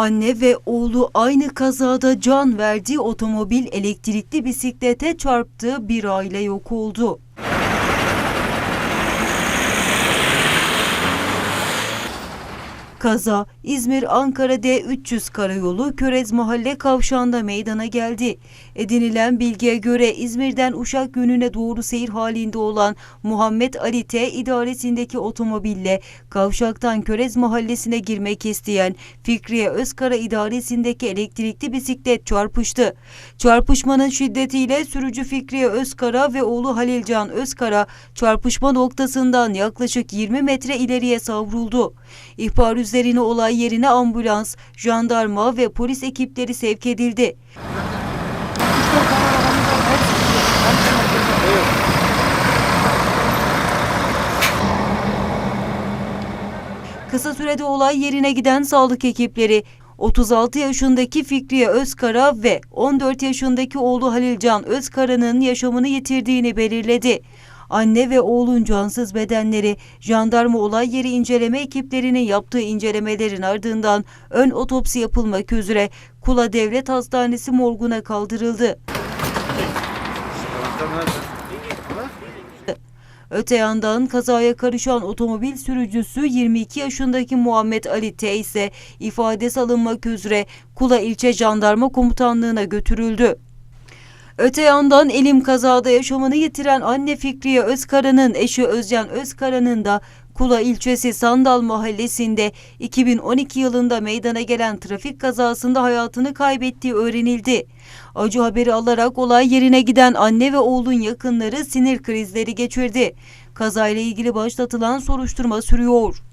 Anne ve oğlu aynı kazada can verdiği otomobil elektrikli bisiklete çarptı, bir aile yok oldu. Kaza İzmir-Ankara D300 karayolu Körez Mahalle kavşağında meydana geldi. Edinilen bilgiye göre İzmir'den Uşak yönüne doğru seyir halinde olan Muhammed Ali T idaresindeki otomobille kavşaktan Körez Mahallesi'ne girmek isteyen Fikriye Özkara idaresindeki elektrikli bisiklet çarpıştı. Çarpışmanın şiddetiyle sürücü Fikriye Özkara ve oğlu Halilcan Özkara çarpışma noktasından yaklaşık 20 metre ileriye savruldu. İhbar üzerine olay yerine ambulans, jandarma ve polis ekipleri sevk edildi. Kısa sürede olay yerine giden sağlık ekipleri 36 yaşındaki Fikriye Özkara ve 14 yaşındaki oğlu Halilcan Özkara'nın yaşamını yitirdiğini belirledi. Anne ve oğlun cansız bedenleri jandarma olay yeri inceleme ekiplerinin yaptığı incelemelerin ardından ön otopsi yapılmak üzere Kula Devlet Hastanesi morguna kaldırıldı. Öte yandan kazaya karışan otomobil sürücüsü 22 yaşındaki Muhammed Ali T ise ifadesi alınmak üzere Kula İlçe Jandarma Komutanlığı'na götürüldü. Öte yandan elim kazada yaşamını yitiren anne Fikriye Özkara'nın eşi Özcan Özkara'nın da Kula ilçesi Sandal mahallesinde 2012 yılında meydana gelen trafik kazasında hayatını kaybettiği öğrenildi. Acı haberi alarak olay yerine giden anne ve oğlun yakınları sinir krizleri geçirdi. Kazayla ilgili başlatılan soruşturma sürüyor.